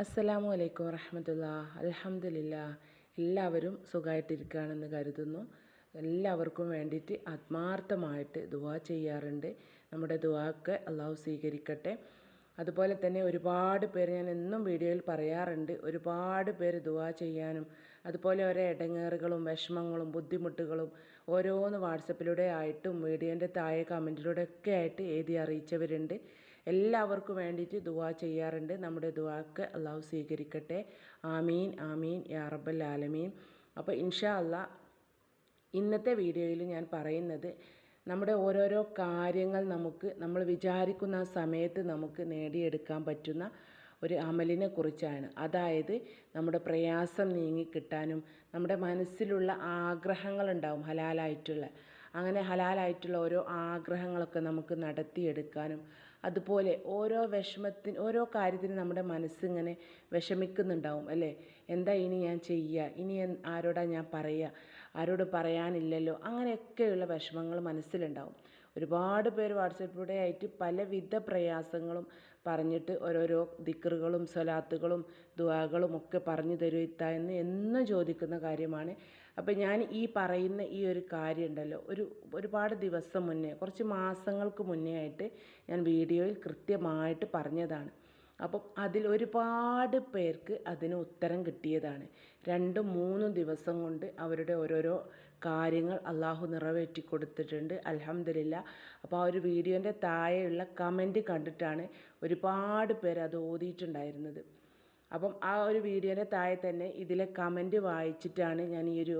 അസ്സലാമു അലൈക്കും വറഹമത്തുള്ള അലഹമില്ല എല്ലാവരും സുഖമായിട്ടിരിക്കുകയാണെന്ന് കരുതുന്നു. എല്ലാവർക്കും വേണ്ടിയിട്ട് ആത്മാർത്ഥമായിട്ട് ദുവാ ചെയ്യാറുണ്ട്. നമ്മുടെ ദുവാക്ക് അള്ളാഹു സ്വീകരിക്കട്ടെ. അതുപോലെ തന്നെ ഒരുപാട് പേര് ഞാൻ എന്നും വീഡിയോയിൽ പറയാറുണ്ട്. ഒരുപാട് പേര് ദുവാ ചെയ്യാനും അതുപോലെ ഓരോ ഇടങ്ങേറുകളും വിഷമങ്ങളും ബുദ്ധിമുട്ടുകളും ഓരോന്ന് വാട്സപ്പിലൂടെ ആയിട്ടും വീഡിയോന്റെ താഴെ കമന്റിലൂടെ ഒക്കെ ആയിട്ട് എഴുതി അറിയിച്ചവരുണ്ട്. എല്ലാവർക്കും വേണ്ടിയിട്ട് ദുവാ ചെയ്യാറുണ്ട്. നമ്മുടെ ദുവാക്ക് അള്ളാഹു സ്വീകരിക്കട്ടെ. ആമീൻ ആമീൻ യാ റബ്ബൽ ആലമീൻ. അപ്പോൾ ഇൻഷാ അള്ളാ ഇന്നത്തെ വീഡിയോയിൽ ഞാൻ പറയുന്നത് നമ്മുടെ ഓരോരോ കാര്യങ്ങൾ നമുക്ക് നമ്മൾ വിചാരിക്കുന്ന സമയത്ത് നമുക്ക് നേടിയെടുക്കാൻ പറ്റുന്ന ഒരു അമലിനെ കുറിച്ചാണ്. അതായത് നമ്മുടെ പ്രയാസം നീങ്ങിക്കിട്ടാനും നമ്മുടെ മനസ്സിലുള്ള ആഗ്രഹങ്ങളുണ്ടാവും ഹലാലായിട്ടുള്ള. അങ്ങനെ ഹലാലായിട്ടുള്ള ഓരോ ആഗ്രഹങ്ങളൊക്കെ നമുക്ക് നടത്തിയെടുക്കാനും അതുപോലെ ഓരോ വിഷമത്തിന് ഓരോ കാര്യത്തിന് നമ്മുടെ മനസ്സിങ്ങനെ വിഷമിക്കുന്നുണ്ടാവും അല്ലേ? എന്താ ഇനി ഞാൻ ചെയ്യുക ഇനി ആരോടാ ഞാൻ പറയുക ആരോട് പറയാനില്ലല്ലോ? അങ്ങനെയൊക്കെയുള്ള വിഷമങ്ങൾ മനസ്സിലുണ്ടാവും. ഒരുപാട് പേര് വാട്സപ്പിലൂടെ ആയിട്ട് പലവിധ പ്രയാസങ്ങളും പറഞ്ഞിട്ട് ഓരോരോ ദിക്റുകളും സ്വലാത്തുകളും ദുവാകളും ഒക്കെ പറഞ്ഞു തരുത്ത എന്ന് എന്നും ചോദിക്കുന്ന കാര്യമാണ്. അപ്പോൾ ഞാൻ ഈ പറയുന്ന ഈ ഒരു കാര്യം ഉണ്ടല്ലോ ഒരു ഒരുപാട് ദിവസം മുന്നേ കുറച്ച് മാസങ്ങൾക്ക് മുന്നേ ആയിട്ട് ഞാൻ വീഡിയോയിൽ കൃത്യമായിട്ട് പറഞ്ഞതാണ്. അപ്പം അതിൽ ഒരുപാട് പേർക്ക് അതിന് ഉത്തരം കിട്ടിയതാണ്. രണ്ടും മൂന്നും ദിവസം കൊണ്ട് അവരുടെ ഓരോരോ കാര്യങ്ങൾ അള്ളാഹു നിറവേറ്റി കൊടുത്തിട്ടുണ്ട് അലഹമില്ല അപ്പോൾ ആ ഒരു വീഡിയോന്റെ താഴെയുള്ള കമന്റ് കണ്ടിട്ടാണ് ഒരുപാട് പേര് അത് ഓതിയിട്ടുണ്ടായിരുന്നത്. അപ്പം ആ ഒരു വീഡിയോന്റെ താഴെ തന്നെ ഇതിലെ കമന്റ് വായിച്ചിട്ടാണ് ഞാൻ ഈ ഒരു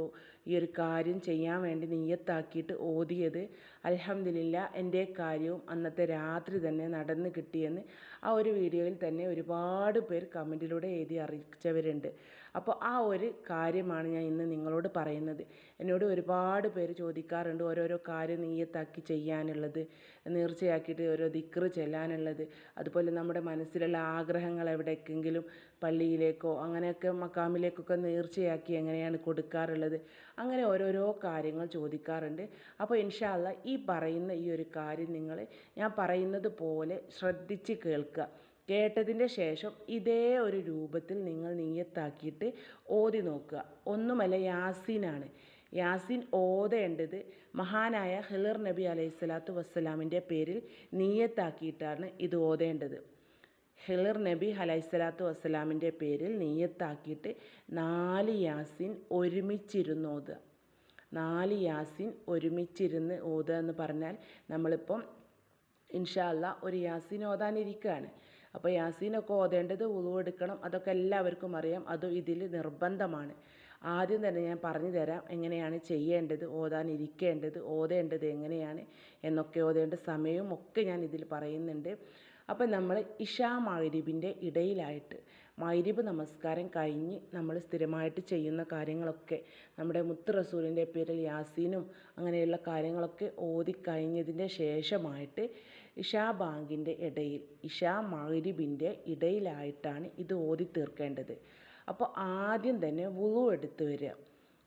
ഈ ഒരു കാര്യം ചെയ്യാൻ വേണ്ടി നീയത്താക്കിയിട്ട് ഓതിയത്. അലഹമില്ല എന്റെ കാര്യവും അന്നത്തെ രാത്രി തന്നെ നടന്ന് കിട്ടിയെന്ന് ആ ഒരു വീഡിയോയിൽ തന്നെ ഒരുപാട് പേർ കമന്റിലൂടെ എഴുതി അറിയിച്ചവരുണ്ട്. അപ്പോൾ ആ ഒരു കാര്യമാണ് ഞാൻ ഇന്ന് നിങ്ങളോട് പറയുന്നത്. എന്നോട് ഒരുപാട് പേര് ചോദിക്കാറുണ്ട് ഓരോരോ കാര്യം നീയത്താക്കി ചെയ്യാനുള്ളത് നേർച്ചയാക്കിയിട്ട് ഓരോ ദിക്റ് ചെല്ലാനുള്ളത് അതുപോലെ നമ്മുടെ മനസ്സിലുള്ള ആഗ്രഹങ്ങൾ എവിടേക്കെങ്കിലും പള്ളിയിലേക്കോ അങ്ങനെയൊക്കെ മക്കാമിലേക്കൊക്കെ നേർച്ചയാക്കി എങ്ങനെയാണ് കൊടുക്കാറുള്ളത് അങ്ങനെ ഓരോരോ കാര്യങ്ങൾ ചോദിക്കാറുണ്ട്. അപ്പോൾ ഇൻഷാല്ല ഈ പറയുന്ന ഈ ഒരു കാര്യം നിങ്ങൾ ഞാൻ പറയുന്നത് പോലെ ശ്രദ്ധിച്ച് കേൾക്കുക. കേട്ടതിന്റെ ശേഷം ഇതേ ഒരു രൂപത്തിൽ നിങ്ങൾ നീയത്താക്കിയിട്ട് ഓതി നോക്കുക. ഒന്നുമല്ല യാസീനാണ്. യാസിൻ ഓതേണ്ടത് മഹാനായ ഹിലർ നബി അലൈഹി സ്വലാത്തു വസ്സലാമിന്റെ പേരിൽ നീയത്താക്കിയിട്ടാണ് ഇത് ഓതേണ്ടത്. ഹിലർ നബി അലൈഹി സ്വലാത്തു വസ്സലാമിന്റെ പേരിൽ നീയത്താക്കിയിട്ട് നാല് യാസിൻ ഒരുമിച്ചിരുന്ന് നാല് യാസിൻ ഒരുമിച്ചിരുന്ന് ഓതുക എന്ന് പറഞ്ഞാൽ നമ്മളിപ്പം ഇൻഷാല്ല ഒരു യാസീൻ ഓതാനിരിക്കുകയാണ്. അപ്പോൾ യാസീനൊക്കെ ഓതേണ്ടത് ഉളവെടുക്കണം അതൊക്കെ എല്ലാവർക്കും അറിയാം. അതും ഇതിൽ നിർബന്ധമാണ്. ആദ്യം തന്നെ ഞാൻ പറഞ്ഞു തരാം എങ്ങനെയാണ് ചെയ്യേണ്ടത് ഓതാനിരിക്കേണ്ടത് ഓതേണ്ടത് എങ്ങനെയാണ് എന്നൊക്കെ ഓതേണ്ട സമയവും ഒക്കെ ഞാൻ ഇതിൽ പറയുന്നുണ്ട്. അപ്പം നമ്മൾ ഇഷാ മൈരിബിന്റെ ഇടയിലായിട്ട് മൈരിബ് നമസ്കാരം കഴിഞ്ഞ് നമ്മൾ സ്ഥിരമായിട്ട് ചെയ്യുന്ന കാര്യങ്ങളൊക്കെ നമ്മുടെ മുത്ത് റസൂലിന്റെ പേരിൽ യാസീനും അങ്ങനെയുള്ള കാര്യങ്ങളൊക്കെ ഓതി കഴിഞ്ഞതിന്റെ ശേഷമായിട്ട് ഇഷാ ബാങ്കിന്റെ ഇടയിൽ ഇഷാ മൈരിബിന്റെ ഇടയിലായിട്ടാണ് ഇത് ഓതി തീർക്കേണ്ടത്. അപ്പോൾ ആദ്യം തന്നെ വുളു എടുത്ത് വരിക.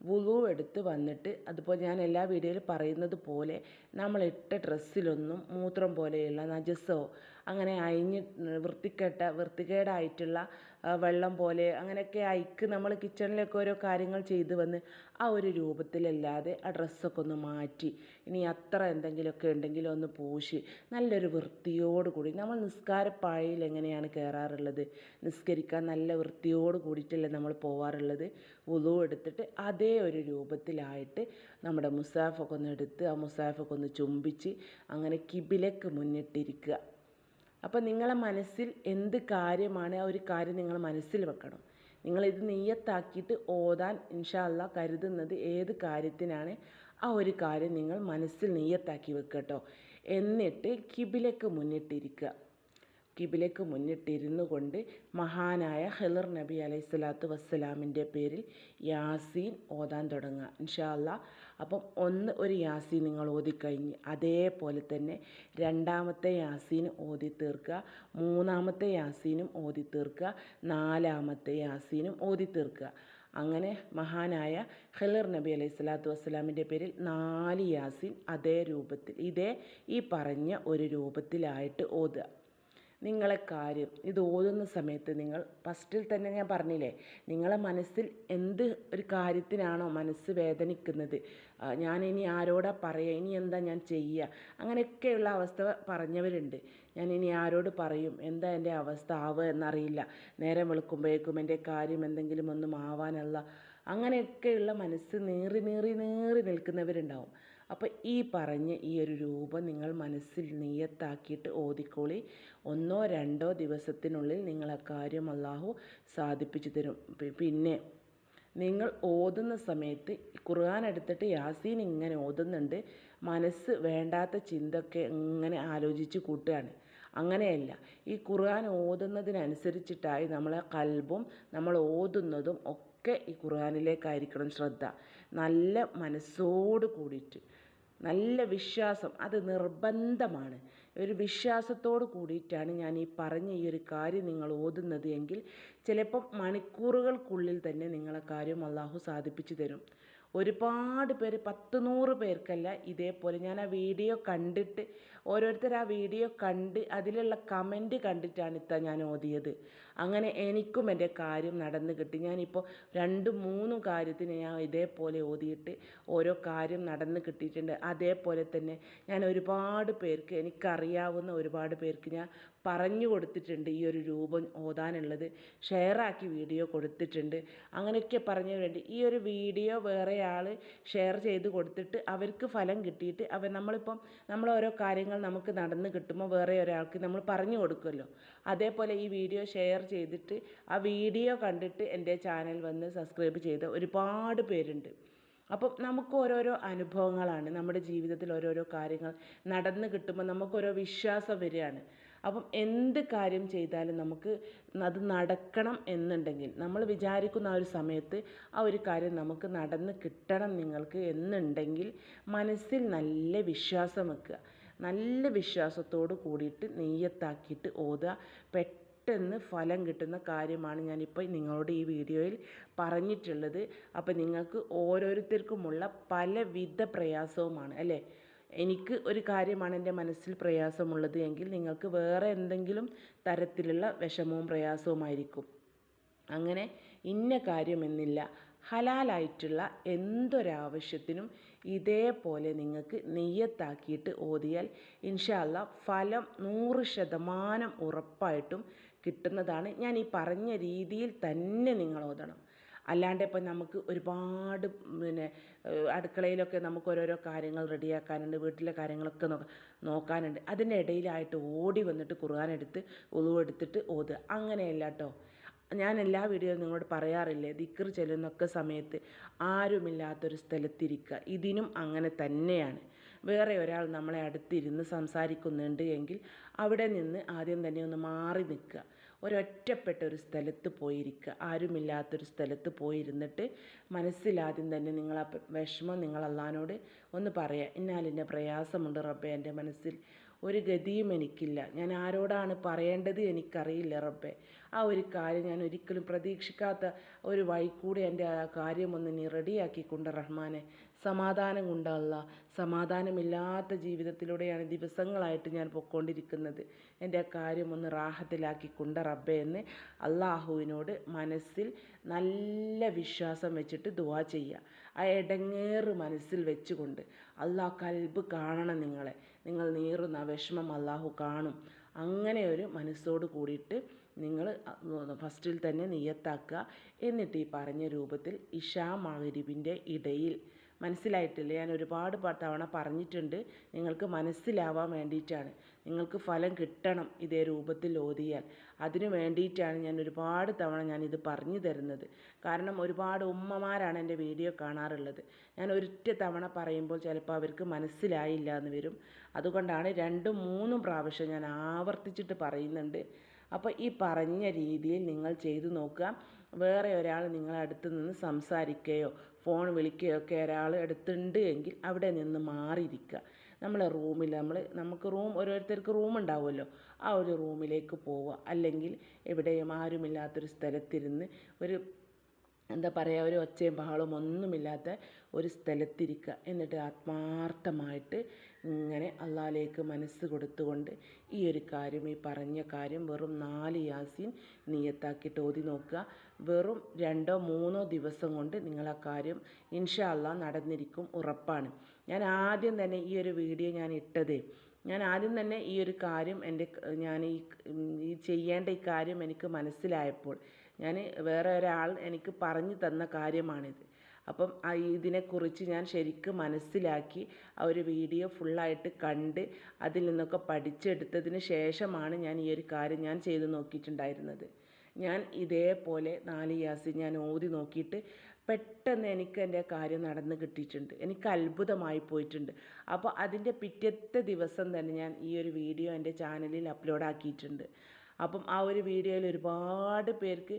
വുളു എടുത്ത് വന്നിട്ട് അതുപോലെ ഞാൻ എല്ലാ വീഡിയോയിലും പറയുന്നത് പോലെ നമ്മൾ ഇട്ട ഡ്രസ്സിലൊന്നും മൂത്രം പോലെയുള്ള നജസ്സോ അങ്ങനെ അയിഞ്ഞ് വൃത്തികെട്ട വൃത്തികേടായിട്ടുള്ള വെള്ളം പോലെ അങ്ങനെയൊക്കെ അയക്ക് നമ്മൾ കിച്ചണിലൊക്കെ ഓരോ കാര്യങ്ങൾ ചെയ്ത് വന്ന് ആ ഒരു രൂപത്തിലല്ലാതെ ആ ഡ്രസ്സൊക്കെ ഒന്ന് മാറ്റി ഇനി അത്ര എന്തെങ്കിലുമൊക്കെ ഉണ്ടെങ്കിൽ ഒന്ന് പൂശി നല്ലൊരു വൃത്തിയോട് കൂടി നമ്മൾ നിസ്കാരപ്പാഴയിൽ എങ്ങനെയാണ് കയറാറുള്ളത്? നിസ്കരിക്കാൻ നല്ല വൃത്തിയോട് കൂടിയിട്ടല്ലേ നമ്മൾ പോവാറുള്ളത്? ഉളു എടുത്തിട്ട് അതേ ഒരു രൂപത്തിലായിട്ട് നമ്മുടെ മുസാഫൊക്കെ ഒന്ന് എടുത്ത് ആ മുസാഫൊക്കെ ഒന്ന് ചുംബിച്ച് അങ്ങനെ കിബിലക്ക് മുന്നിട്ടിരിക്കുക. അപ്പോൾ നിങ്ങളെ മനസ്സിൽ എന്ത് കാര്യമാണ് ആ ഒരു കാര്യം നിങ്ങൾ മനസ്സിൽ വെക്കണം. നിങ്ങളിത് നെയ്യത്താക്കിയിട്ട് ഓതാൻ ഇൻഷാ അല്ല കരുതുന്നത് ഏത് കാര്യത്തിനാണ്? ആ ഒരു കാര്യം നിങ്ങൾ മനസ്സിൽ നെയ്യത്താക്കി വെക്കുക കേട്ടോ. എന്നിട്ട് കിബിലക്ക് മുന്നിട്ടിരിക്കുക കിബിലേക്ക് മുന്നിട്ടിരുന്നു കൊണ്ട് മഹാനായ ഹിലർ നബി അലൈഹി സ്വലാത്തു വസ്സലാമിന്റെ പേരിൽ യാസീൻ ഓതാൻ തുടങ്ങുക. ഇൻഷാല്ല അപ്പം ഒന്ന് ഒരു യാസീൻ നിങ്ങൾ ഓതിക്കഴിഞ്ഞ് അതേപോലെ തന്നെ രണ്ടാമത്തെ യാസീൻ ഓതി തീർക്കുക മൂന്നാമത്തെ യാസീനും ഓതി തീർക്കുക നാലാമത്തെ യാസീനും ഓതി തീർക്കുക. അങ്ങനെ മഹാനായ ഖിലർ നബി അലൈഹി സ്വലാത്തു വസ്സലാമിന്റെ പേരിൽ നാല് യാസീൻ അതേ രൂപത്തിൽ ഇതേ ഈ പറഞ്ഞ ഒരു രൂപത്തിലായിട്ട് ഓതുക. നിങ്ങളെ കാര്യം. ഇത് ഓതുന്ന സമയത്ത് നിങ്ങൾ ഫസ്റ്റിൽ തന്നെ ഞാൻ പറഞ്ഞില്ലേ നിങ്ങളെ മനസ്സിൽ എന്ത് ഒരു കാര്യത്തിനാണോ മനസ്സ് വേദനിക്കുന്നത് ഞാൻ ഇനി ആരോടാ പറയുക ഇനി എന്താ ഞാൻ ചെയ്യുക അങ്ങനെയൊക്കെയുള്ള അവസ്ഥ പറഞ്ഞവരുണ്ട്. ഞാൻ ഇനി ആരോട് പറയും എന്താ എന്റെ അവസ്ഥ ആവുക എന്നറിയില്ല. നേരം വെളുക്കുമ്പോഴേക്കും എന്റെ കാര്യം എന്തെങ്കിലും ഒന്നും ആവാനല്ല അങ്ങനെയൊക്കെയുള്ള മനസ്സ് നീറി നീറി നീറി നിൽക്കുന്നവരുണ്ടാവും. അപ്പോൾ ഈ പറഞ്ഞ ഈ ഒരു രൂപം നിങ്ങൾ മനസ്സിൽ നിയത്താക്കിയിട്ട് ഓതിക്കോളി. ഒന്നോ രണ്ടോ ദിവസത്തിനുള്ളിൽ നിങ്ങളെ കാര്യം അള്ളാഹു സാധിപ്പിച്ചു തരും. പിന്നെ നിങ്ങൾ ഓതുന്ന സമയത്ത് ഖുർആൻ എടുത്തിട്ട് യാസീൻ ഇങ്ങനെ ഓതുന്നുണ്ട്. മനസ്സ് വേണ്ടാത്ത ചിന്തയൊക്കെ ഇങ്ങനെ ആലോചിച്ച് കൂട്ടുകയാണ്. അങ്ങനെയല്ല. ഈ ഖുർആൻ ഓതുന്നതിനനുസരിച്ചിട്ടായി നമ്മളെ കൽബും നമ്മൾ ഓതുന്നതും ഒക്കെ ഈ ഖുർആനിലേക്കായിരിക്കണം ശ്രദ്ധ. നല്ല മനസ്സോട് കൂടിയിട്ട്. നല്ല വിശ്വാസം അത് നിർബന്ധമാണ്. ഒരു വിശ്വാസത്തോട് കൂടിയിട്ടാണ് ഞാൻ ഈ പറഞ്ഞ ഈ ഒരു കാര്യം നിങ്ങൾ ഓതുന്നത് എങ്കിൽ ചിലപ്പം മണിക്കൂറുകൾക്കുള്ളിൽ തന്നെ നിങ്ങളെ കാര്യം അള്ളാഹു സാധിപ്പിച്ചു തരും. ഒരുപാട് പേര് പത്ത് നൂറ് പേർക്കല്ല ഇതേപോലെ ഞാൻ ആ വീഡിയോ കണ്ടിട്ട് ഓരോരുത്തർ ആ വീഡിയോ കണ്ട് അതിലുള്ള കമന്റ് കണ്ടിട്ടാണ് ഇത്ത ഞാൻ ഓതിയത്. അങ്ങനെ എനിക്കും എന്റെ കാര്യം നടന്നു കിട്ടി. ഞാനിപ്പോൾ രണ്ടും മൂന്നും കാര്യത്തിന് ഞാൻ ഇതേപോലെ ഓതിയിട്ട് ഓരോ കാര്യം നടന്നു കിട്ടിയിട്ടുണ്ട്. അതേപോലെ തന്നെ ഞാൻ ഒരുപാട് പേർക്ക് എനിക്കറിയാവുന്ന ഒരുപാട് പേർക്ക് ഞാൻ പറഞ്ഞു കൊടുത്തിട്ടുണ്ട് ഈ ഒരു രൂപം ഓതാനുള്ളത്. ഷെയറാക്കി വീഡിയോ കൊടുത്തിട്ടുണ്ട്. അങ്ങനെയൊക്കെ പറഞ്ഞു വേണ്ടി ഈ ഒരു വീഡിയോ വേറെ ഷെയർ ചെയ്ത് കൊടുത്തിട്ട് അവർക്ക് ഫലം കിട്ടിയിട്ട് അവർ നമ്മളിപ്പം നമ്മൾ ഓരോ കാര്യങ്ങൾ നമുക്ക് നടന്ന് കിട്ടുമ്പോൾ വേറെ ഒരാൾക്ക് നമ്മൾ പറഞ്ഞു കൊടുക്കുമല്ലോ. അതേപോലെ ഈ വീഡിയോ ഷെയർ ചെയ്തിട്ട് ആ വീഡിയോ കണ്ടിട്ട് എന്റെ ചാനൽ വന്ന് സബ്സ്ക്രൈബ് ചെയ്ത ഒരുപാട് പേരുണ്ട്. അപ്പം നമുക്ക് ഓരോരോ അനുഭവങ്ങളാണ് നമ്മുടെ ജീവിതത്തിൽ ഓരോരോ കാര്യങ്ങൾ നടന്ന് കിട്ടുമ്പോൾ നമുക്കൊരോ വിശ്വാസം വരികയാണ്. അപ്പം എന്ത് കാര്യം ചെയ്താലും നമുക്ക് അത് നടക്കണം എന്നുണ്ടെങ്കിൽ നമ്മൾ വിചാരിക്കുന്ന ആ ഒരു സമയത്ത് ആ ഒരു കാര്യം നമുക്ക് നടന്ന് കിട്ടണം നിങ്ങൾക്ക് എന്നുണ്ടെങ്കിൽ മനസ്സിൽ നല്ല വിശ്വാസം വെക്കുക. നല്ല വിശ്വാസത്തോട് കൂടിയിട്ട് നെയ്യത്താക്കിയിട്ട് ഓതുക. പെട്ടെന്ന് ഫലം കിട്ടുന്ന കാര്യമാണ് ഞാനിപ്പോൾ നിങ്ങളോട് ഈ വീഡിയോയിൽ പറഞ്ഞിട്ടുള്ളത്. അപ്പോൾ നിങ്ങൾക്ക് ഓരോരുത്തർക്കുമുള്ള പലവിധ പ്രയാസവുമാണ് അല്ലേ? എനിക്ക് ഒരു കാര്യമാണ് എന്റെ മനസ്സിൽ പ്രയാസമുള്ളത് എങ്കിൽ നിങ്ങൾക്ക് വേറെ എന്തെങ്കിലും തരത്തിലുള്ള വിഷമവും പ്രയാസവുമായിരിക്കും അങ്ങനെ ഇന്ന കാര്യമെന്നില്ല ഹലാലായിട്ടുള്ള എന്തൊരാവശ്യത്തിനും ഇതേപോലെ നിങ്ങൾക്ക് നെയ്യത്താക്കിയിട്ട് ഓതിയാൽ ഇൻഷാല്ല ഫലം നൂറ് ശതമാനം ഉറപ്പായിട്ടും കിട്ടുന്നതാണ്. ഞാൻ ഈ പറഞ്ഞ രീതിയിൽ തന്നെ നിങ്ങൾ ഓതണം. അല്ലാണ്ട് ഇപ്പം നമുക്ക് ഒരുപാട് പിന്നെ അടുക്കളയിലൊക്കെ നമുക്ക് ഓരോരോ കാര്യങ്ങൾ റെഡിയാക്കാനുണ്ട് വീട്ടിലെ കാര്യങ്ങളൊക്കെ നോക്കാനുണ്ട്. അതിന്റെ ഇടയിലായിട്ട് ഓടി വന്നിട്ട് ഖുർആൻ എടുത്ത് എടുത്തിട്ട് ഓതുക. അങ്ങനെയല്ല കേട്ടോ ഞാൻ എല്ലാ വീഡിയോയിലും നിങ്ങളോട് പറയാറില്ലേ? ദിക്ർ ചെല്ലുന്നൊക്കെ സമയത്ത് ആരുമില്ലാത്തൊരു സ്ഥലത്തിരിക്കുക ഇതിനും അങ്ങനെ തന്നെയാണ്. വേറെ ഒരാൾ നമ്മളെ അടുത്തിരുന്ന് സംസാരിക്കുന്നുണ്ട് എങ്കിൽ അവിടെ നിന്ന് ആദ്യം തന്നെ ഒന്ന് മാറി നിൽക്കുക ഒരൊറ്റപ്പെട്ട ഒരു സ്ഥലത്ത് പോയിരിക്കുക ആരുമില്ലാത്തൊരു സ്ഥലത്ത് പോയിരുന്നിട്ട് മനസ്സിലാദ്യം തന്നെ നിങ്ങൾ വിഷമം നിങ്ങൾ ഒന്ന് പറയുക ഇന്നാലിന്റെ പ്രയാസമുണ്ട് റബ്ബെ എന്റെ മനസ്സിൽ ഒരു ഗതിയും എനിക്കില്ല. ഞാൻ ആരോടാണ് പറയേണ്ടത് എനിക്കറിയില്ല റബ്ബെ. ആ ഒരു കാര്യം ഞാൻ ഒരിക്കലും പ്രതീക്ഷിക്കാത്ത ഒരു വഴി കൂടി എന്റെ ആ കാര്യമൊന്ന് നീ റെഡിയാക്കിക്കൊണ്ട് റഹ്മാനെ. സമാധാനം കൊണ്ടല്ല. സമാധാനമില്ലാത്ത ജീവിതത്തിലൂടെയാണ് ദിവസങ്ങളായിട്ട് ഞാൻ പൊയ്ക്കൊണ്ടിരിക്കുന്നത്. എന്റെ ആ കാര്യം ഒന്ന് റാഹത്തിലാക്കിക്കൊണ്ട് റബ്ബെ എന്ന് അള്ളാഹുവിനോട് മനസ്സിൽ നല്ല വിശ്വാസം വെച്ചിട്ട് ദുവാ ചെയ്യുക. ആ ഇടങ്ങേറ് മനസ്സിൽ വെച്ചുകൊണ്ട് അള്ളാഹ് കൽബ് കാണണം നിങ്ങളെ. നിങ്ങൾ നീറുന്ന വിഷമം അള്ളാഹു കാണും. അങ്ങനെ ഒരു മനസ്സോട് കൂടിയിട്ട് നിങ്ങൾ ഫസ്റ്റിൽ തന്നെ നിയത്താക്കുക. എന്നിട്ട് ഈ പറഞ്ഞ രൂപത്തിൽ ഇഷാ മഹരിബിന്റെ ഇടയിൽ മനസ്സിലായിട്ടില്ല. ഞാൻ ഒരുപാട് തവണ പറഞ്ഞിട്ടുണ്ട്. നിങ്ങൾക്ക് മനസ്സിലാവാൻ വേണ്ടിയിട്ടാണ്. നിങ്ങൾക്ക് ഫലം കിട്ടണം ഇതേ രൂപത്തിൽ ഓതിയാൽ. അതിനു വേണ്ടിയിട്ടാണ് ഞാൻ ഒരുപാട് തവണ ഞാൻ ഇത് പറഞ്ഞു തരുന്നത്. കാരണം ഒരുപാട് ഉമ്മമാരാണ് എന്റെ വീഡിയോ കാണാറുള്ളത്. ഞാൻ ഒരിറ്റ തവണ പറയുമ്പോൾ ചിലപ്പോൾ അവർക്ക് മനസ്സിലായില്ല എന്ന് വരും. അതുകൊണ്ടാണ് രണ്ടും മൂന്നും പ്രാവശ്യം ഞാൻ ആവർത്തിച്ചിട്ട് പറയുന്നുണ്ട്. അപ്പോൾ ഈ പറഞ്ഞ രീതിയിൽ നിങ്ങൾ ചെയ്തു നോക്കുക. വേറെ ഒരാൾ നിങ്ങളെ അടുത്ത് നിന്ന് സംസാരിക്കുകയോ ഫോൺ വിളിക്കുകയോ ഒക്കെ ഒരാൾ അടുത്തുണ്ട് എങ്കിൽ അവിടെ നിന്ന് മാറിയിരിക്കുക. നമ്മളെ റൂമിൽ നമ്മൾ നമുക്ക് റൂം ഓരോരുത്തർക്ക് റൂം ഉണ്ടാവുമല്ലോ. ആ ഒരു റൂമിലേക്ക് പോവുക. അല്ലെങ്കിൽ എവിടെയും ആരുമില്ലാത്തൊരു സ്ഥലത്തിരുന്ന് ഒരു എന്താ പറയുക ഒരു ഒച്ചയും ബഹളവും ഒന്നുമില്ലാത്ത ഒരു സ്ഥലത്തിരിക്കുക. എന്നിട്ട് ആത്മാർത്ഥമായിട്ട് ഇങ്ങനെ അള്ളാലേക്ക് മനസ്സ് കൊടുത്തുകൊണ്ട് ഈ ഒരു കാര്യം ഈ പറഞ്ഞ കാര്യം വെറും നാല് യാസീൻ നീയത്താക്കിയിട്ട് ഓതി നോക്കുക. വെറും രണ്ടോ മൂന്നോ ദിവസം കൊണ്ട് നിങ്ങൾ ആ കാര്യം ഇൻഷാ അള്ളാ നടന്നിരിക്കും ഉറപ്പാണ്. ഞാൻ ആദ്യം തന്നെ ഈ ഒരു വീഡിയോ ഞാൻ ഇട്ടത്. ഞാൻ ആദ്യം തന്നെ ഈ ഒരു കാര്യം എന്റെ ഞാൻ ഈ ഈ ചെയ്യേണ്ട ഈ കാര്യം എനിക്ക് മനസ്സിലായപ്പോൾ ഞാൻ വേറെ ഒരാൾ എനിക്ക് പറഞ്ഞു തന്ന കാര്യമാണിത്. അപ്പം ഇതിനെക്കുറിച്ച് ഞാൻ ശരിക്കും മനസ്സിലാക്കി ആ ഒരു വീഡിയോ ഫുള്ളായിട്ട് കണ്ട് അതിൽ നിന്നൊക്കെ പഠിച്ചെടുത്തതിന് ശേഷമാണ് ഞാൻ ഈ ഒരു കാര്യം ഞാൻ ചെയ്തു നോക്കിയിട്ടുണ്ടായിരുന്നത്. ഞാൻ ഇതേപോലെ നാല് യാസി ഞാൻ ഓതി നോക്കിയിട്ട് പെട്ടെന്ന് എനിക്ക് എന്റെ കാര്യം നടന്ന് കിട്ടിയിട്ടുണ്ട്. എനിക്ക് അത്ഭുതമായി പോയിട്ടുണ്ട്. അപ്പോൾ അതിന്റെ പിറ്റത്തെ ദിവസം തന്നെ ഞാൻ ഈ ഒരു വീഡിയോ എന്റെ ചാനലിൽ അപ്ലോഡ് ആക്കിയിട്ടുണ്ട് അപ്പം ആ ഒരു വീഡിയോയിൽ ഒരുപാട് പേർക്ക്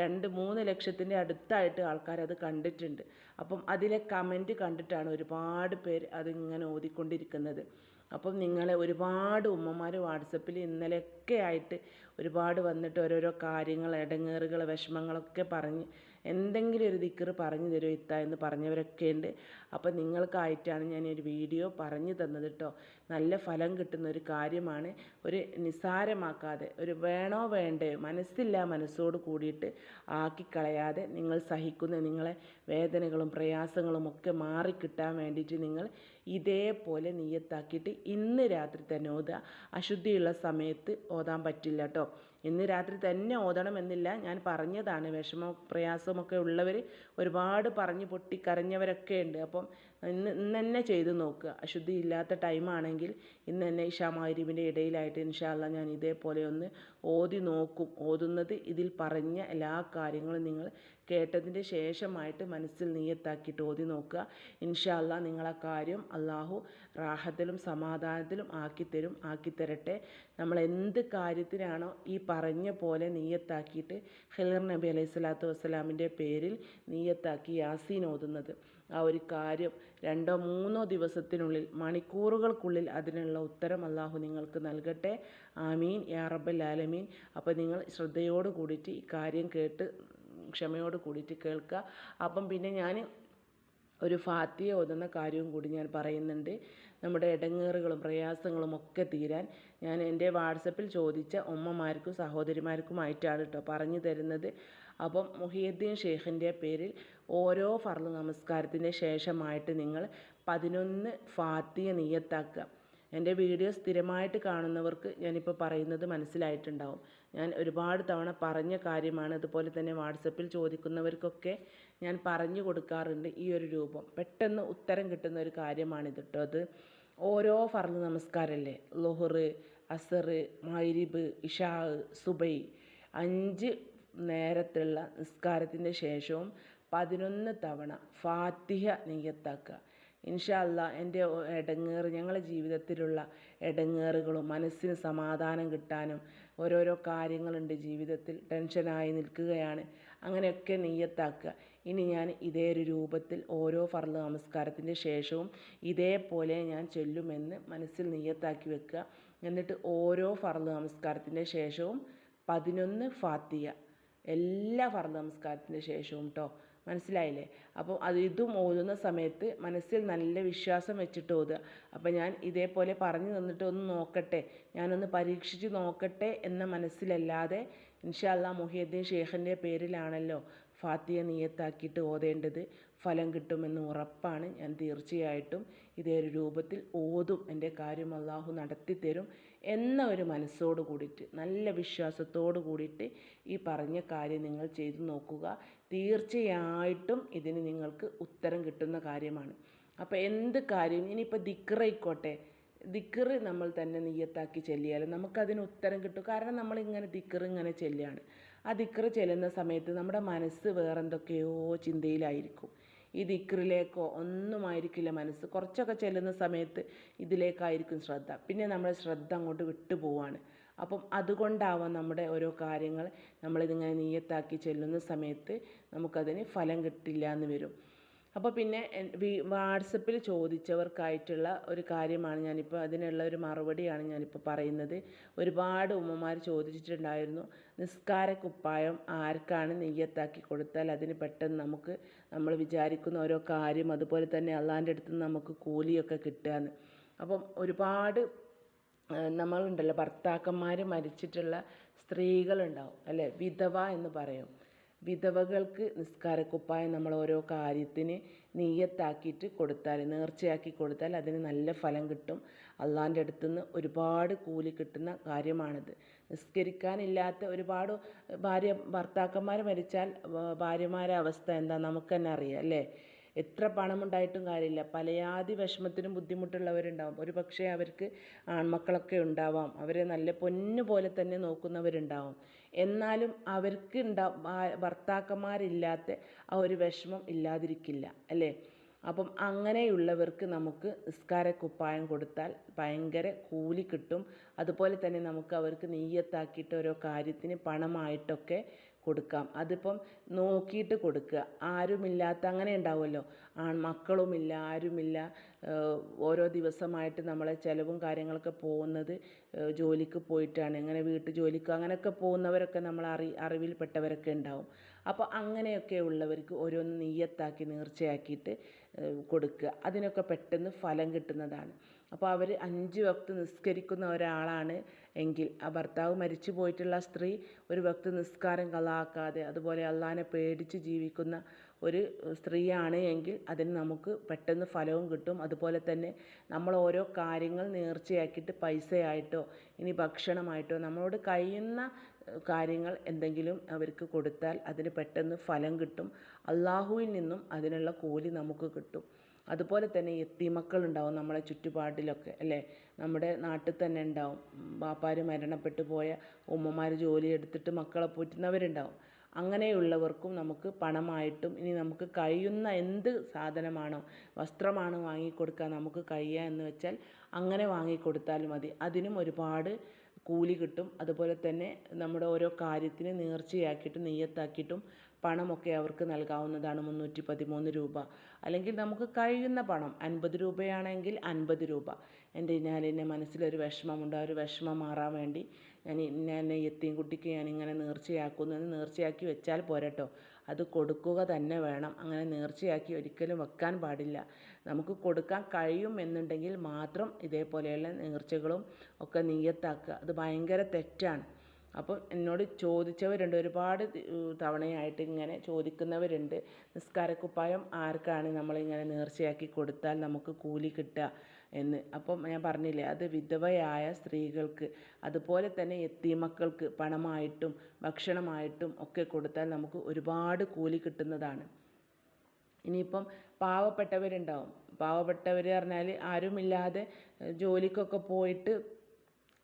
രണ്ട് മൂന്ന് ലക്ഷത്തിന്റെ അടുത്തായിട്ട് ആൾക്കാർ അത് കണ്ടിട്ടുണ്ട്. അപ്പം അതിലെ കമന്റ് കണ്ടിട്ടാണ് ഒരുപാട് പേർ അതിങ്ങനെ ഓതിക്കൊണ്ടിരിക്കുന്നത്. അപ്പം നിങ്ങളെ ഒരുപാട് ഉമ്മമാർ വാട്സപ്പിൽ ഇന്നലെയൊക്കെ ആയിട്ട് ഒരുപാട് വന്നിട്ട് ഓരോരോ കാര്യങ്ങൾ ഇടങ്ങേറുകൾ വിഷമങ്ങളൊക്കെ പറഞ്ഞ് എന്തെങ്കിലും ഒരു ദിക്കറ് പറഞ്ഞു തരുമോ ഇത്ത എന്ന് പറഞ്ഞവരൊക്കെ ഉണ്ട്. അപ്പം നിങ്ങൾക്കായിട്ടാണ് ഞാൻ ഒരു വീഡിയോ പറഞ്ഞു തന്നത് കേട്ടോ നല്ല ഫലം കിട്ടുന്ന ഒരു കാര്യമാണ്. ഒരു നിസാരമാക്കാതെ ഒരു വേണോ വേണ്ടയോ മനസ്സില്ല മനസ്സോട് കൂടിയിട്ട് ആക്കിക്കളയാതെ നിങ്ങൾ സഹിക്കുന്ന നിങ്ങളെ വേദനകളും പ്രയാസങ്ങളും ഒക്കെ മാറിക്കിട്ടാൻ വേണ്ടിയിട്ട് നിങ്ങൾ ഇതേപോലെ നീയത്താക്കിയിട്ട് ഇന്ന് രാത്രി തന്നെ ഓതുക. അശുദ്ധിയുള്ള സമയത്ത് ഓതാൻ പറ്റില്ല കേട്ടോ. ഇന്ന് രാത്രി തന്നെ ഓതണമെന്നില്ല ഞാൻ പറഞ്ഞതാണ് വിഷമ പ്രയാസമൊക്കെ ഉള്ളവർ ഒരുപാട് പറഞ്ഞ് പൊട്ടിക്കരഞ്ഞവരൊക്കെ ഉണ്ട്. അപ്പം ഇന്ന് ഇന്ന് തന്നെ ചെയ്ത് നോക്കുക അശുദ്ധി ഇല്ലാത്ത ടൈമാണെങ്കിൽ ഇന്ന് തന്നെ ഇഷാ മഗ്രിബിന്റെ ഇടയിലായിട്ട് ഇൻഷാല്ല ഞാൻ ഇതേപോലെ ഒന്ന് ഓതി നോക്കും. ഓതുന്നത് ഇതിൽ പറഞ്ഞ എല്ലാ കാര്യങ്ങളും നിങ്ങൾ കേട്ടതിന്റെ ശേഷമായിട്ട് മനസ്സിൽ നീയത്താക്കിയിട്ട് ഓതി നോക്കുക. ഇൻഷാല്ല നിങ്ങളെ കാര്യം അള്ളാഹു റാഹത്തിലും സമാധാനത്തിലും ആക്കിത്തരും ആക്കിത്തരട്ടെ. നമ്മൾ എന്ത് കാര്യത്തിനാണോ ഈ പറഞ്ഞ പോലെ നീയത്താക്കിയിട്ട് ഖിലർ നബി അലൈഹി സ്വലാത്തു വസ്സലാമിന്റെ പേരിൽ നീയത്താക്കി യാസീൻ ഓതുന്നത്. ആ ഒരു കാര്യം രണ്ടോ മൂന്നോ ദിവസത്തിനുള്ളിൽ മണിക്കൂറുകൾക്കുള്ളിൽ അതിനുള്ള ഉത്തരം അള്ളാഹു നിങ്ങൾക്ക് നൽകട്ടെ. ആമീൻ. യാ റബ്ബൽ ആലമീൻ. അപ്പോൾ നിങ്ങൾ ശ്രദ്ധയോട് കൂടിയിട്ട് ഈ കാര്യം കേട്ട് ക്ഷമയോട് കൂടിയിട്ട് കേൾക്കുക. അപ്പം പിന്നെ ഞാൻ ഒരു ഫാത്തിയ ഓതുന്ന കാര്യവും കൂടി ഞാൻ പറയുന്നുണ്ട്. നമ്മുടെ ഇടങ്ങേറുകളും പ്രയാസങ്ങളും ഒക്കെ തീരാൻ ഞാൻ എന്റെ വാട്സപ്പിൽ ചോദിച്ച ഉമ്മമാർക്കും സഹോദരിമാർക്കുമായിട്ടാണ് കേട്ടോ പറഞ്ഞു തരുന്നത്. അപ്പം മുഹിയുദ്ദീൻ ഷെയ്ഖിന്റെ പേരിൽ ഓരോ ഫർൾ നമസ്കാരത്തിന് ശേഷമായിട്ട് നിങ്ങൾ പതിനൊന്ന് ഫാത്തിയ നിയത്താക്കുക. എന്റെ വീഡിയോ സ്ഥിരമായിട്ട് കാണുന്നവർക്ക് ഞാനിപ്പോൾ പറയുന്നത് മനസ്സിലായിട്ടുണ്ടാവും. ഞാൻ ഒരുപാട് തവണ പറഞ്ഞ കാര്യമാണ് അതുപോലെ തന്നെ വാട്സപ്പിൽ ചോദിക്കുന്നവർക്കൊക്കെ ഞാൻ പറഞ്ഞു കൊടുക്കാറുണ്ട് ഈ ഒരു രൂപം. പെട്ടെന്ന് ഉത്തരം കിട്ടുന്ന ഒരു കാര്യമാണിത് കേട്ടോ അത്. ഓരോ ഫർൾ നമസ്കാരമല്ലേ? ലുഹർ അസറ് മൈരിബ് ഇഷാ സുബൈ അഞ്ച് നേരത്തുള്ള നിസ്കാരത്തിന്റെ ശേഷവും പതിനൊന്ന് തവണ ഫാത്തിഹ നെയ്യത്താക്കുക ഇൻഷാ അല്ലാ എന്റെ ഇടങ്ങേറ് ഞങ്ങളുടെ ജീവിതത്തിലുള്ള ഇടങ്ങേറുകളും മനസ്സിന് സമാധാനം കിട്ടാനും ഓരോരോ കാര്യങ്ങളുണ്ട് ജീവിതത്തിൽ ടെൻഷനായി നിൽക്കുകയാണ്. അങ്ങനെയൊക്കെ നെയ്യത്താക്കുക ഇനി ഞാൻ ഇതേ ഒരു രൂപത്തിൽ ഓരോ ഫർൾ നമസ്കാരത്തിന്റെ ശേഷവും ഇതേപോലെ ഞാൻ ചൊല്ലുമെന്ന് മനസ്സിൽ നെയ്യത്താക്കി വെക്കുക. എന്നിട്ട് ഓരോ ഫർൾ നമസ്കാരത്തിന്റെ ശേഷവും പതിനൊന്ന് ഫാത്തിയ എല്ലാ ഫർൾ നമസ്കാരത്തിന് ശേഷവും കേട്ടോ മനസ്സിലായില്ലേ? അപ്പോൾ അത് ഇതും ഓതുന്ന സമയത്ത് മനസ്സിൽ നല്ല വിശ്വാസം വെച്ചിട്ട് ഓതുക. അപ്പോൾ ഞാൻ ഇതേപോലെ പറഞ്ഞു തന്നിട്ട് ഒന്ന് നോക്കട്ടെ. ഞാനൊന്ന് പരീക്ഷിച്ച് നോക്കട്ടെ എന്ന മനസ്സിലല്ലാതെ ഇൻഷാല്ല മുഹിയുദ്ദീൻ ഷേഖിന്റെ പേരിലാണല്ലോ ഫാത്തിയ നിയത്താക്കിയിട്ട് ഓതേണ്ടത് ഫലം കിട്ടുമെന്ന് ഉറപ്പാണ്. ഞാൻ തീർച്ചയായിട്ടും ഇതേ ഒരു രൂപത്തിൽ ഓതും. എന്റെ കാര്യം അള്ളാഹു നടത്തിത്തരും എന്ന ഒരു മനസ്സോട് കൂടിയിട്ട് നല്ല വിശ്വാസത്തോട് കൂടിയിട്ട് ഈ പറഞ്ഞ കാര്യം നിങ്ങൾ ചെയ്തു നോക്കുക. തീർച്ചയായിട്ടും ഇതിന് നിങ്ങൾക്ക് ഉത്തരം കിട്ടുന്ന കാര്യമാണ്. അപ്പോൾ എന്ത് കാര്യം? ഇനിയിപ്പോൾ ദിക്കറായിക്കോട്ടെ ദിക്കറ് നമ്മൾ തന്നെ നിയ്യത്താക്കി ചെല്ലിയാൽ നമുക്കതിന് ഉത്തരം കിട്ടും. കാരണം നമ്മളിങ്ങനെ ദിക്റ് ഇങ്ങനെ ചെല്ലുകയാണ്. ആ ദിക്റ് ചെല്ലുന്ന സമയത്ത് നമ്മുടെ മനസ്സ് വേറെന്തൊക്കെയോ ചിന്തയിലായിരിക്കും. ഈ ദിക്റിലേക്കോ ഒന്നുമായിരിക്കില്ല മനസ്സ്. കുറച്ചൊക്കെ ചെല്ലുന്ന സമയത്ത് ഇതിലേക്കായിരിക്കും ശ്രദ്ധ. പിന്നെ നമ്മുടെ ശ്രദ്ധ അങ്ങോട്ട് വിട്ടു പോവാണ്. അപ്പം അതുകൊണ്ടാവാം നമ്മുടെ ഓരോ കാര്യങ്ങൾ നമ്മളിതിങ്ങനെ നീയത്താക്കി ചെല്ലുന്ന സമയത്ത് നമുക്കതിന് ഫലം കിട്ടില്ല എന്ന് വരും. അപ്പോൾ പിന്നെ വാട്സപ്പിൽ ചോദിച്ചവർക്കായിട്ടുള്ള ഒരു കാര്യമാണ് ഞാനിപ്പോൾ അതിനുള്ള ഒരു മറുപടിയാണ് ഞാനിപ്പോൾ പറയുന്നത്. ഒരുപാട് ഉമ്മമാർ ചോദിച്ചിട്ടുണ്ടായിരുന്നു നിസ്കാര കുപ്പായം ആർക്കാണ് നെയ്യത്താക്കി കൊടുത്താൽ അതിന് പെട്ടെന്ന് നമുക്ക് നമ്മൾ വിചാരിക്കുന്ന ഓരോ കാര്യം അതുപോലെ തന്നെ അള്ളാന്റെ അടുത്ത് നിന്ന് നമുക്ക് കൂലിയൊക്കെ കിട്ടുകയെന്ന് അപ്പം ഒരുപാട് നമ്മളുണ്ടല്ലോ ഭർത്താക്കന്മാർ മരിച്ചിട്ടുള്ള സ്ത്രീകളുണ്ടാവും അല്ലേ? വിധവ എന്ന് പറയും. വിധവകൾക്ക് നിസ്കാരക്കുപ്പായം നമ്മൾ ഓരോ കാര്യത്തിന് നീയത്താക്കിയിട്ട് കൊടുത്താൽ നേർച്ചയാക്കി കൊടുത്താൽ അതിന് നല്ല ഫലം കിട്ടും. അള്ളാന്റെ അടുത്ത് നിന്ന് ഒരുപാട് കൂലി കിട്ടുന്ന കാര്യമാണിത്. നിസ്കരിക്കാനില്ലാത്ത ഒരുപാട് ഭാര്യ ഭർത്താക്കന്മാർ മരിച്ചാൽ ഭാര്യമാരെ അവസ്ഥ എന്താ? നമുക്ക് തന്നെ അറിയാം അല്ലേ? എത്ര പണമുണ്ടായിട്ടും കാര്യമില്ല. പലയാതി വിഷമത്തിനും ബുദ്ധിമുട്ടുള്ളവരുണ്ടാവും. ഒരു പക്ഷേ അവർക്ക് ആൺമക്കളൊക്കെ ഉണ്ടാവാം. അവരെ നല്ല പൊന്നു പോലെ തന്നെ നോക്കുന്നവരുണ്ടാവും. എന്നാലും അവർക്ക് ഉണ്ടാ ഭർത്താക്കന്മാരില്ലാത്ത ആ ഒരു വിഷമം ഇല്ലാതിരിക്കില്ല. അല്ലേ? അപ്പം അങ്ങനെയുള്ളവർക്ക് നമുക്ക് നിസ്കാര കുപ്പായം കൊടുത്താൽ ഭയങ്കര കൂലി കിട്ടും. അതുപോലെ തന്നെ നമുക്ക് അവർക്ക് നെയ്യത്താക്കിയിട്ട് ഓരോ കാര്യത്തിന് പണമായിട്ടൊക്കെ കൊടുക്കാം. അതിപ്പം നോക്കിയിട്ട് കൊടുക്കുക. ആരുമില്ലാത്ത അങ്ങനെ ഉണ്ടാവുമല്ലോ. മക്കളുമില്ല ആരുമില്ല. ഓരോ ദിവസമായിട്ട് നമ്മളെ ചിലവും കാര്യങ്ങളൊക്കെ പോകുന്നത് ജോലിക്ക് പോയിട്ടാണ്. ഇങ്ങനെ വീട്ടു ജോലിക്ക് അങ്ങനെയൊക്കെ പോകുന്നവരൊക്കെ നമ്മൾ അറി അറിവിൽപ്പെട്ടവരൊക്കെ ഉണ്ടാവും. അപ്പോൾ അങ്ങനെയൊക്കെ ഉള്ളവർക്ക് ഓരോന്ന് നീയത്താക്കി നേർച്ചയാക്കിയിട്ട് കൊടുക്കുക. അതിനൊക്കെ പെട്ടെന്ന് ഫലം കിട്ടുന്നതാണ്. അപ്പോൾ അവർ അഞ്ച് വക്ത് നിസ്കരിക്കുന്ന ഒരാളാണ്. എങ്കിൽ ആ ഭർത്താവ് മരിച്ചു പോയിട്ടുള്ള സ്ത്രീ ഒരു ഭക്തി നിസ്കാരം കളാക്കാതെ അതുപോലെ അള്ളാനെ പേടിച്ച് ജീവിക്കുന്ന ഒരു സ്ത്രീയാണ് എങ്കിൽ അതിന് നമുക്ക് പെട്ടെന്ന് ഫലവും കിട്ടും. അതുപോലെ തന്നെ നമ്മൾ ഓരോ കാര്യങ്ങൾ നേർച്ചയാക്കിയിട്ട് പൈസയായിട്ടോ ഇനി ഭക്ഷണമായിട്ടോ നമ്മളോട് കഴിയുന്ന കാര്യങ്ങൾ എന്തെങ്കിലും അവർക്ക് കൊടുത്താൽ അതിന് പെട്ടെന്ന് ഫലം കിട്ടും. അള്ളാഹുവിൽ നിന്നും അതിനുള്ള കൂലി നമുക്ക് കിട്ടും. അതുപോലെ തന്നെ ഉണ്ടാവും നമ്മളെ ചുറ്റുപാടിലൊക്കെ അല്ലേ? നമ്മുടെ നാട്ടിൽ തന്നെ ഉണ്ടാവും. ബാപ്പാർ മരണപ്പെട്ടു പോയ ഉമ്മമാർ ജോലി എടുത്തിട്ട് മക്കളെ പോറ്റുന്നവരുണ്ടാവും. അങ്ങനെയുള്ളവർക്കും നമുക്ക് പണമായിട്ടും ഇനി നമുക്ക് കഴിയുന്ന എന്ത് സാധനമാണോ വസ്ത്രമാണ് വാങ്ങിക്കൊടുക്കാൻ നമുക്ക് കഴിയുക എന്ന് വെച്ചാൽ അങ്ങനെ വാങ്ങിക്കൊടുത്താൽ മതി. അതിനും ഒരുപാട് കൂലി കിട്ടും. അതുപോലെ തന്നെ നമ്മുടെ ഓരോ കാര്യത്തിന് നേർച്ചയാക്കിയിട്ടും നെയ്യത്താക്കിയിട്ടും പണമൊക്കെ അവർക്ക് നൽകാവുന്നതാണ് മുന്നൂറ്റി പതിമൂന്ന് രൂപ. അല്ലെങ്കിൽ നമുക്ക് കഴിയുന്ന പണം അൻപത് രൂപയാണെങ്കിൽ അൻപത് രൂപ. എന്റെ ഞാൻ എന്റെ മനസ്സിലൊരു വിഷമമുണ്ട്. ആ ഒരു വിഷമം മാറാൻ വേണ്ടി ഞാൻ ഞാൻ എത്തിയും കുട്ടിക്ക് ഇങ്ങനെ നേർച്ചയാക്കുന്നു. നേർച്ചയാക്കി വെച്ചാൽ പോരട്ടോ. അത് കൊടുക്കുക തന്നെ വേണം. അങ്ങനെ നേർച്ചയാക്കി ഒരിക്കലും വെക്കാൻ പാടില്ല. നമുക്ക് കൊടുക്കാൻ കഴിയും എന്നുണ്ടെങ്കിൽ മാത്രം ഇതേപോലെയുള്ള നേർച്ചകളും ഒക്കെ നീയത്താക്കുക അത് ഭയങ്കര തെറ്റാണ്. അപ്പോൾ എന്നോട് ചോദിച്ചവരുണ്ട് ഒരുപാട് തവണയായിട്ട് ഇങ്ങനെ ചോദിക്കുന്നവരുണ്ട്. നിസ്കാരക്കുപ്പായം ആർക്കാണ് നമ്മളിങ്ങനെ നേർച്ചയാക്കി കൊടുത്താൽ നമുക്ക് കൂലി കിട്ടുക? എന്ന്. അപ്പം ഞാൻ പറഞ്ഞില്ലേ അത് വിധവയായ സ്ത്രീകൾക്ക് അതുപോലെ തന്നെ എത്തീമക്കൾക്ക് പണമായിട്ടും ഭക്ഷണമായിട്ടും ഒക്കെ കൊടുത്താൽ നമുക്ക് ഒരുപാട് കൂലി കിട്ടുന്നതാണ്. ഇനിയിപ്പം പാവപ്പെട്ടവരുണ്ടാവും. പാവപ്പെട്ടവർ പറഞ്ഞാൽ ആരുമില്ലാതെ ജോലിക്കൊക്കെ പോയിട്ട്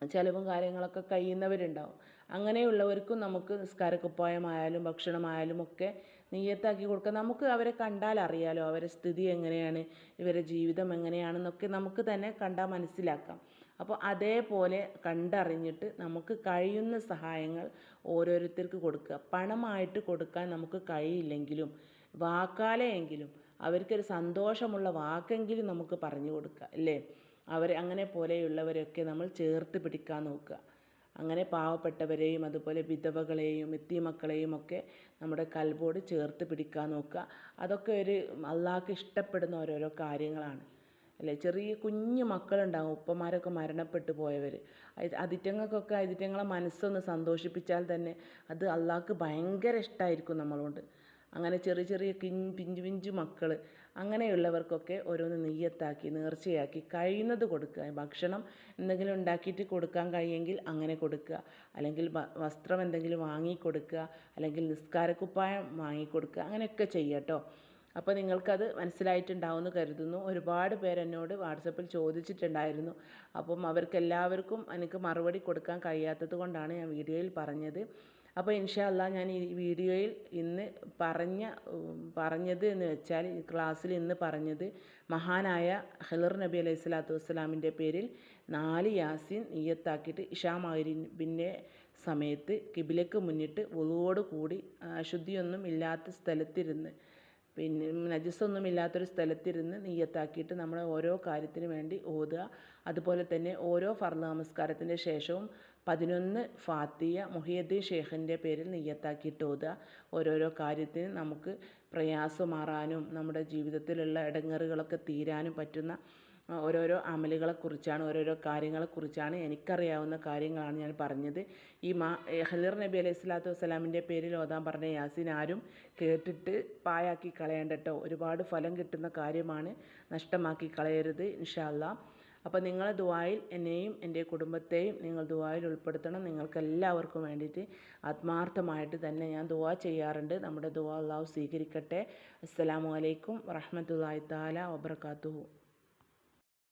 ചിലവും കാര്യങ്ങളൊക്കെ കഴിയുന്നവരുണ്ടാവും. അങ്ങനെയുള്ളവർക്കും നമുക്ക് നിസ്കാരക്കുപ്പായമായാലും ഭക്ഷണമായാലും ഒക്കെ നിയ്യത്താക്കി കൊടുക്കുക. നമുക്ക് അവരെ കണ്ടാൽ അറിയാലോ അവരെ സ്ഥിതി എങ്ങനെയാണ് ഇവരെ ജീവിതം എങ്ങനെയാണെന്നൊക്കെ നമുക്ക് തന്നെ കണ്ടാൽ മനസ്സിലാക്കാം. അപ്പോൾ അതേപോലെ കണ്ടറിഞ്ഞിട്ട് നമുക്ക് കഴിയുന്ന സഹായങ്ങൾ ഓരോരുത്തർക്ക് കൊടുക്കുക. പണമായിട്ട് കൊടുക്കാൻ നമുക്ക് കഴിയില്ലെങ്കിലും വാക്കാലെയെങ്കിലും അവർക്കൊരു സന്തോഷമുള്ള വാക്കെങ്കിലും നമുക്ക് പറഞ്ഞു കൊടുക്കുക അല്ലേ? അവരെ അങ്ങനെ പോലെയുള്ളവരെയൊക്കെ നമ്മൾ ചേർത്ത് പിടിക്കാൻ നോക്കുക. അങ്ങനെ പാവപ്പെട്ടവരെയും അതുപോലെ വിധവകളെയും എത്തിമക്കളെയും ഒക്കെ നമ്മുടെ കൽബോട് ചേർത്ത് പിടിക്കാൻ നോക്കുക. അതൊക്കെ ഒരു അള്ളാഹ്ക്ക് ഇഷ്ടപ്പെടുന്ന ഓരോരോ കാര്യങ്ങളാണ്. അല്ലേ? ചെറിയ കുഞ്ഞു മക്കളുണ്ടാകും ഉപ്പമാരൊക്കെ മരണപ്പെട്ടു പോയവർ അതിറ്റങ്ങൾക്കൊക്കെ അതിറ്റങ്ങളെ മനസ്സൊന്ന് സന്തോഷിപ്പിച്ചാൽ തന്നെ അത് അള്ളാഹ്ക്ക് ഭയങ്കര ഇഷ്ടമായിരിക്കും നമ്മളോട് അങ്ങനെ ചെറിയ ചെറിയ പിഞ്ചു പിഞ്ചു മക്കൾ അങ്ങനെയുള്ളവർക്കൊക്കെ ഓരോന്ന് നെയ്യത്താക്കി നേർച്ചയാക്കി കഴിയുന്നത് കൊടുക്കുക. ഭക്ഷണം എന്തെങ്കിലും ഉണ്ടാക്കിയിട്ട് കൊടുക്കാൻ കഴിയുമെങ്കിൽ അങ്ങനെ കൊടുക്കുക. അല്ലെങ്കിൽ വസ്ത്രം എന്തെങ്കിലും വാങ്ങി കൊടുക്കുക. അല്ലെങ്കിൽ നിസ്കാരക്കുപ്പായം വാങ്ങി കൊടുക്കുക. അങ്ങനെയൊക്കെ ചെയ്യുക കേട്ടോ അപ്പോൾ നിങ്ങൾക്കത് മനസ്സിലായിട്ടുണ്ടാവുമെന്ന് കരുതുന്നു. ഒരുപാട് പേർ എന്നോട് വാട്സപ്പിൽ ചോദിച്ചിട്ടുണ്ടായിരുന്നു. അപ്പം അവർക്കെല്ലാവർക്കും എനിക്ക് മറുപടി കൊടുക്കാൻ കഴിയാത്തത് കൊണ്ടാണ് ഞാൻ വീഡിയോയിൽ പറഞ്ഞത്. അപ്പോൾ ഇൻഷാ അല്ലാ ഞാൻ ഈ വീഡിയോയിൽ ഇന്ന് പറഞ്ഞ പറഞ്ഞത് എന്ന് വെച്ചാൽ ക്ലാസ്സിൽ ഇന്ന് പറഞ്ഞത് മഹാനായ ഹിലർ നബി അലൈഹി സ്വലാത്തു വസ്സലാമിന്റെ പേരിൽ നാല് യാസിൻ നീയത്താക്കിയിട്ട് ഇഷാ പിന്നെ സമയത്ത് കിബിലക്ക് മുന്നിട്ട് ഒളിവോട് കൂടി അശുദ്ധിയൊന്നും ഇല്ലാത്ത സ്ഥലത്തിരുന്ന് പിന്നെ നജസ്സൊന്നും ഇല്ലാത്തൊരു സ്ഥലത്തിരുന്ന് നീയത്താക്കിയിട്ട് നമ്മൾ ഓരോ കാര്യത്തിന് വേണ്ടി ഓതുക. അതുപോലെ തന്നെ ഓരോ ഫർദ് നമസ്കാരത്തിന്റെ ശേഷവും പതിനൊന്ന് ഫാത്തിയ മുഹിയദ്ദീൻ ഷേഖിന്റെ പേരിൽ നെയ്യത്താക്കിയിട്ട് ഓതുക ഓരോരോ കാര്യത്തിന് നമുക്ക് പ്രയാസം മാറാനും നമ്മുടെ ജീവിതത്തിലുള്ള ഇടങ്ങേറുകളൊക്കെ തീരാനും പറ്റുന്ന ഓരോരോ അമലുകളെക്കുറിച്ചാണ് ഓരോരോ കാര്യങ്ങളെക്കുറിച്ചാണ് എനിക്കറിയാവുന്ന കാര്യങ്ങളാണ് ഞാൻ പറഞ്ഞത്. ഈ മാ ഹലിർ നബി അലൈഹി സ്വലാത്തു വസ്സലാമിന്റെ പേരിൽ ഓതാൻ പറഞ്ഞ യാസിൻ ആരും കേട്ടിട്ട് പായാക്കി കളയേണ്ട കേട്ടോ ഒരുപാട് ഫലം കിട്ടുന്ന കാര്യമാണ് നഷ്ടമാക്കി കളയരുത് ഇൻഷാ അല്ലാ അപ്പോൾ നിങ്ങൾ ദുആയിൽ എന്നെയും എന്റെ കുടുംബത്തെയും നിങ്ങൾ ദുആയിൽ ഉൾപ്പെടുത്തണം. നിങ്ങൾക്കെല്ലാവർക്കും വേണ്ടിയിട്ട് ആത്മാർത്ഥമായിട്ട് തന്നെ ഞാൻ ദുആ ചെയ്യാറുണ്ട്. നമ്മുടെ ദുആ അള്ളാഹു സ്വീകരിക്കട്ടെ. അസ്സലാമു അലൈക്കും വറഹ്മത്തുള്ളാഹി തആല വബറകാതുഹു.